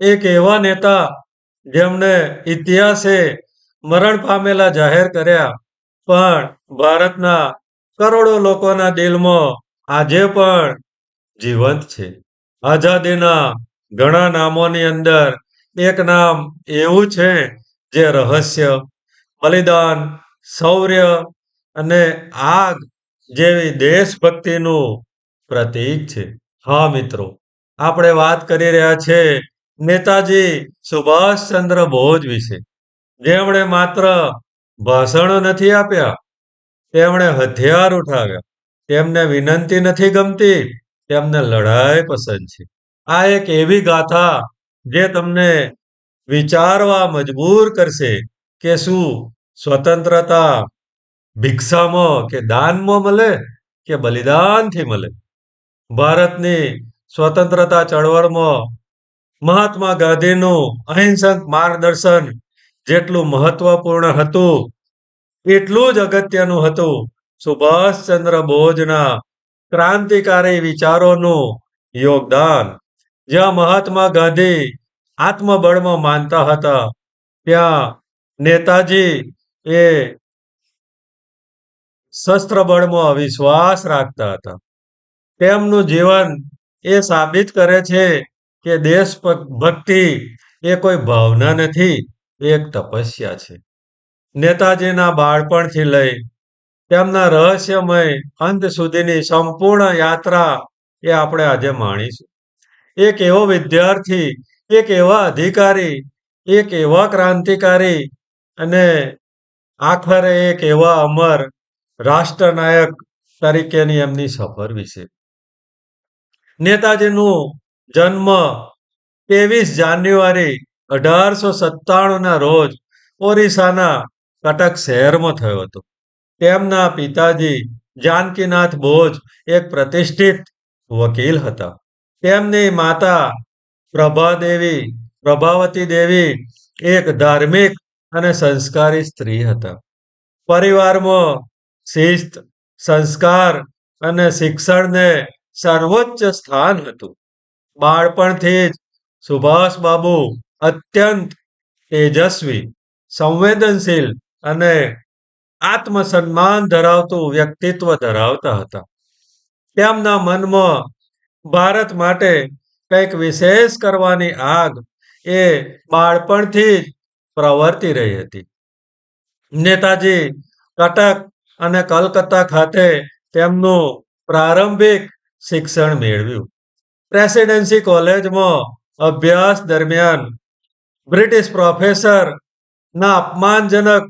એક એવા નેતા જેમને ઇતિહાસે મરણ પામેલા જાહેર કર્યા. પણ ભારતના કરોડો લોકોના દિલમાં આજે પણ જીવંત છે. આઝાદીના ઘણા નામોની અંદર એક નામ એવું છે જે રહસ્ય, બલિદાન, શૌર્ય અને આગ જેવી દેશભક્તિનું પ્રતીક છે. હા મિત્રો, આપણે વાત કરી રહ્યા છે નેતાજી સુભાષચંદ્ર બોઝ વિશે. જેમણે માત્ર ભાષણો નથી આપ્યા, તેમણે હથિયાર ઉઠાવ્યા. તેમને વિનંતી નથી ગમતી, તેમને લડાઈ પસંદ છે. આ એક એવી ગાથા જે તમને વિચારવા મજબૂર કરશે કે શું સ્વતંત્રતા ભિક્ષામાં કે દાનમાં મળે કે બલિદાનથી મળે? ભારતની સ્વતંત્રતા ચળવળમાં મહાત્મા ગાંધીનું અહિંસક માર્ગદર્શન જેટલું મહત્વપૂર્ણ હતું, એટલું જ અગત્યનું હતું સુભાષચંદ્ર બોઝના ક્રાંતિકારી વિચારોનું યોગદાન. જ્યાં મહાત્મા ગાંધી આત્મબળમાં માનતા હતા, ત્યાં નેતાજી એ શસ્ત્ર બળમાં વિશ્વાસ રાખતા હતા. તેમનું જીવન એ સાબિત કરે છે કે દેશ ભક્તિ એ કોઈ ભાવના નથી એક તપસ્યા છે. નેતાજીના બાળપણથી લઈ તેમના રહસ્યમય અંત સુધીની સંપૂર્ણ યાત્રા એ આપણે આજે માણીશું. એક એવો વિદ્યાર્થી, એક એવા અધિકારી, એક એવા ક્રાંતિકારી અને આખરે એક એવા અમર રાષ્ટ્રનાયક તરીકેની એમની સફર વિશે. નેતાજીનું જન્મ ત્રેવીસ જાન્યુઆરી અઢારસો સત્તાણુંના રોજ ઓરિસ્સાના કટક શહેરમાં થયો હતો. તેમના પિતાજી જાનકીનાથ બોઝ એક પ્રતિષ્ઠિત વકીલ હતા. તેમની માતા પ્રભાદેવી, પ્રભાવતી દેવી, એક ધાર્મિક અને સંસ્કારી સ્ત્રી હતા. પરિવારમાં શિસ્ત, સંસ્કાર અને શિક્ષણને સર્વોચ્ચ સ્થાન હતું. બાળપણથી જ સુભાષ બાબુ અત્યંત તેજસ્વી, સંવેદનશીલ અને આત્મસન્માન ધરાવતું વ્યક્તિત્વ ધરાવતા હતા. તેમના મનમાં ભારત માટે કંઈક વિશેષ કરવાની આગ એ બાળપણથી જ પ્રવર્તી રહી હતી. નેતાજી કટક અને કલકત્તા ખાતે તેમનું પ્રારંભિક શિક્ષણ મેળવ્યું. પ્રેસિડેન્સી કોલેજમાં અભ્યાસ દરમિયાન બ્રિટિશ પ્રોફેસર ના અપમાનજનક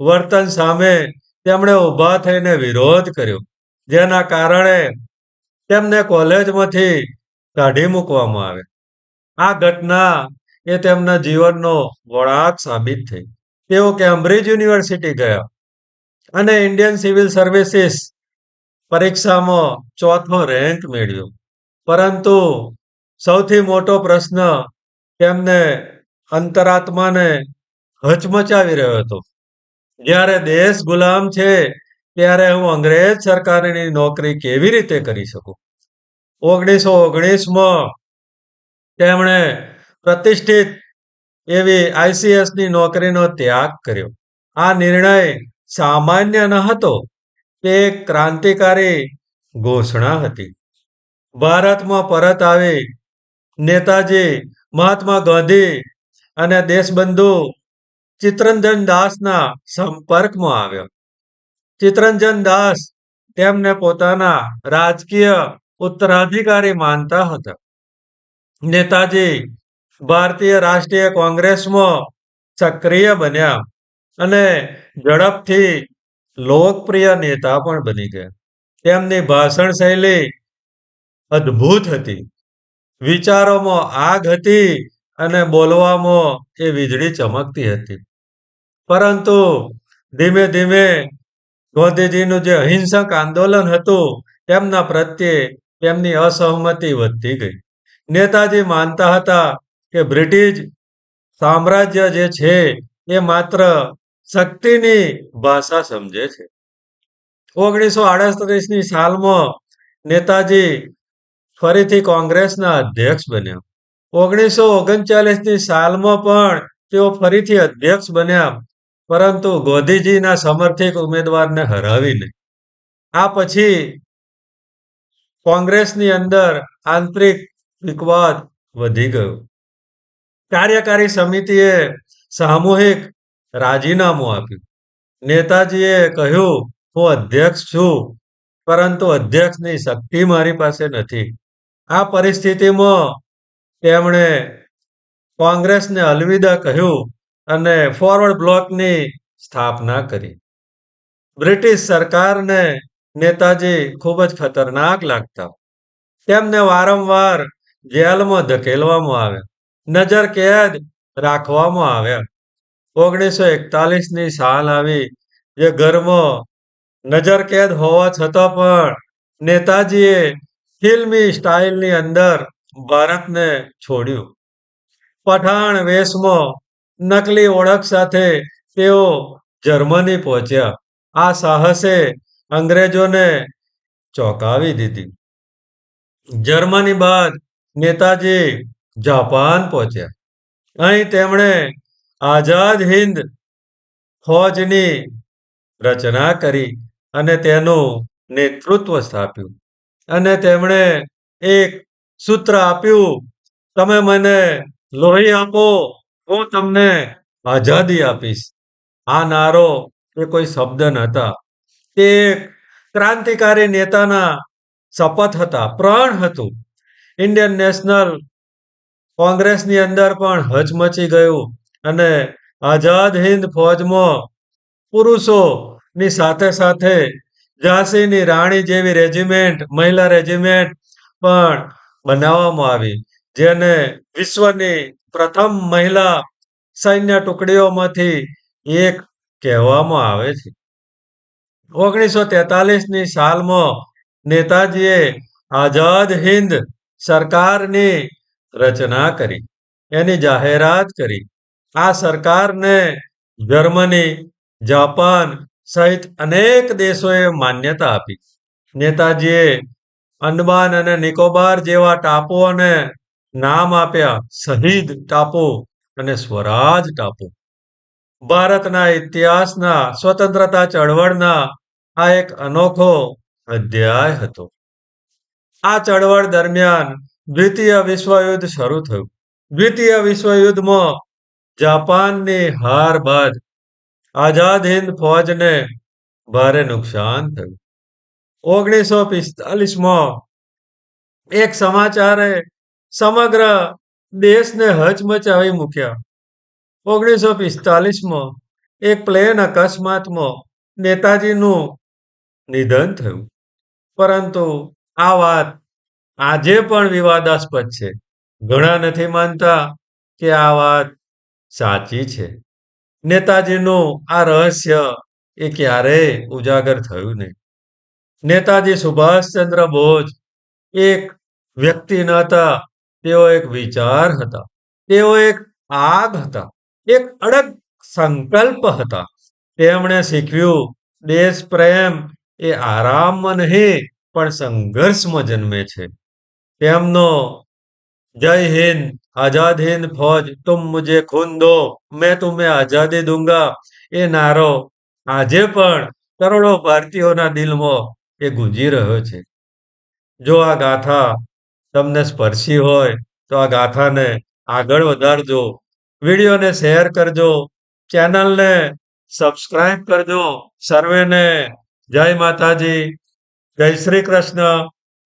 વર્તન સામે તેમણે ઊભા થઈને વિરોધ કર્યો. જેના કારણે તેમને કોલેજમાંથી કાઢી મૂકવામાં આવે. આ ઘટના એ તેમના જીવનનો વળાંક સાબિત થઈ. તેઓ કેમ્બ્રિજ યુનિવર્સિટી ગયા અને ઇન્ડિયન સિવિલ સર્વિસીસ પરીક્ષામાં ચોથો રેન્ક મેળવ્યો. પરંતુ સૌથી મોટો પ્રશ્ન તેમને અંતરાત્માને હચમચાવી રહ્યો હતો. જ્યારે દેશ ગુલામ છે, ત્યારે હું અંગ્રેજ સરકારની નોકરી કેવી રીતે કરી શકું? ઓગણીસો ઓગણીસમાં તેમણે પ્રતિષ્ઠિત એવી આઈસીએસની નોકરીનો ત્યાગ કર્યો. આ નિર્ણય સામાન્ય ન હતો, તે ક્રાંતિકારી ઘોષણા હતી. ભારતમાં પરત આવી. નેતાજી, મહાત્મા ગાંધી અને દેશબંધુ ચિત્તરંજન દાસના સંપર્કમાં આવ્યો. ચિત્તરંજન દાસ તેમને પોતાના રાજકીય ઉત્તરાધિકારી માનતા હતા. નેતાજી ભારતીય રાષ્ટ્રીય કોંગ્રેસમાં સક્રિય બન્યા અને ઝડપથી લોકપ્રિય નેતા પણ બની ગયા. તેમની ભાષણ શૈલી અદ્ભુત હતી. વિચારોમાં આગ હતી અને બોલવામાં એ વીજળી ચમકતી હતી. પરંતુ ધીમે ધીમે ગાંધીજીનું જે અહિંસક આંદોલન હતું, તેમના પ્રત્યે તેમની અસહમતિ વધતી ગઈ. નેતાજી માનતા હતા કે બ્રિટિશ સામ્રાજ્ય જે છે, એ માત્ર શક્તિની ભાષા સમજે છે. ઓગણીસો આડત્રીસની સાલમાં નેતાજી ફરીથી કોંગ્રેસના અધ્યક્ષ બન્યા. ઓગણીસો ઓગણચાલીસની સાલમાં પણ તેઓ ફરીથી અધ્યક્ષ બન્યા, પરંતુ ગોધીજીના સમર્થિક ઉમેદવારને હરાવીને. આ પછી કોંગ્રેસની અંદર આંતરિક વિકવાદ વધી ગયો. કાર્યકારી સમિતિએ સામૂહિક રાજીનામું આપ્યું. નેતાજીએ કહ્યું, હું અધ્યક્ષ છું, પરંતુ અધ્યક્ષની શક્તિ મારી પાસે નથી. આ પરિસ્થિતિમાં તેમણે કોંગ્રેસને અલવિદા કહ્યું અને ફોરવર્ડ બ્લોકની સ્થાપના કરી. બ્રિટિશ સરકારને નેતાજી ખૂબ જ ખતરનાક લાગતા. તેમને વારંવાર જેલમાં ધકેલવામાં આવ્યા, નજર કેદ રાખવામાં આવ્યા. ઓગણીસો એકતાલીસની સાલ આવી, જે ઘરમાં નજર કેદ હોવા છતાં પણ નેતાજીએ ફિલ્મી સ્ટાઇલની અંદર ભારતને છોડ્યું. પઠાણ વેશમાં નકલી ઓળખ સાથે તેઓ જર્મની પહોંચ્યા. આ સાહસે અંગ્રેજોને ચોંકાવી દીધી. જર્મની બાદ નેતાજી જાપાન પહોંચ્યા. અહીં તેમણે આઝાદ હિન્દ ફોજની રચના કરી અને તેનું નેતૃત્વ સ્થાપ્યું. અને તેમણે એક સૂત્ર આપ્યું, તમે મને લોહી આપો, હું તમને આઝાદી આપીશ. આ નારો એ કોઈ શબ્દ નહોતા. તે એક ક્રાંતિકારી નેતાના શપથ હતા, પ્રણ હતું. ઇન્ડિયન નેશનલ કોંગ્રેસની અંદર પણ હચમચી ગયું અને આઝાદ હિન્દ ફૌજમાં પુરુષોની સાથે સાથે ઝાંસીની રાણી જેવી રેજિમેન્ટ મહિલા રેજિમેન્ટ પણ બનાવવામાં આવી. જેને વિશ્વની પ્રથમ મહિલા સૈન્ય ટુકડીઓમાંથી એક કહેવામાં આવે છે. ઓગણીસો તેતાલીસની સાલમાં નેતાજીએ આઝાદ હિંદ સરકારની રચના કરી, એની જાહેરાત કરી. આ સરકારને જર્મની, જાપાન સહિત અનેક દેશોએ માન્યતા આપી. નેતાજીએ અંડમાન અને નિકોબાર જેવા ટાપુઓને નામ આપ્યા શહીદ ટાપુ અને સ્વરાજ ટાપુ. ભારતના ઇતિહાસના સ્વતંત્રતા ચળવળના આ એક અનોખો અધ્યાય હતો. આ ચળવળ દરમિયાન દ્વિતીય વિશ્વયુદ્ધ શરૂ થયું. દ્વિતીય વિશ્વયુદ્ધમાં જાપાનની હાર બાદ આઝાદ હિન્દ ફોજને ભારે નુકસાન થયું. ઓગણીસો પિસ્તાલીસમાં એક સમાચારે સમગ્ર દેશને હચમચાવી મૂક્યા. ઓગણીસો પિસ્તાલીસમાં એક પ્લેન અકસ્માતમાં નેતાજીનું નિધન થયું. પરંતુ આ વાત આજે પણ વિવાદાસ્પદ છે. ઘણા નથી માનતા કે આ વાત સાચી છે. નેતાજીનું આ રહસ્ય એ ક્યારેય ઉજાગર થયું નહીં? નેતાજી સુભાષચંદ્ર બોઝ એક વ્યક્તિ ન હતા. તેઓ એક વિચાર હતા. તેઓ એક આગ હતા. એક અડગ સંકલ્પ હતા. તેમણે શીખ્યું, દેશ પ્રેમ એ આરામમાં નહીં, પણ સંઘર્ષમાં જન્મે છે. તેમનો જય હિન્દ આઝાદ હિન્દ ફૌજ, તુમ મુજે ખૂન દો, મેં તુમે આઝાદી દૂંગા. એ નારો આજે પણ કરોડો ભારતીયોના દિલમાં એ ગુંજી રહ્યો છે. જો આ ગાથા તમને સ્પર્શી હોય, તો આ ગાથાને આગળ વધારજો. વિડીયોને શેર કરજો. ચેનલને સબસ્ક્રાઈબ કરજો. સર્વેને જય માતાજી. જય શ્રી કૃષ્ણ.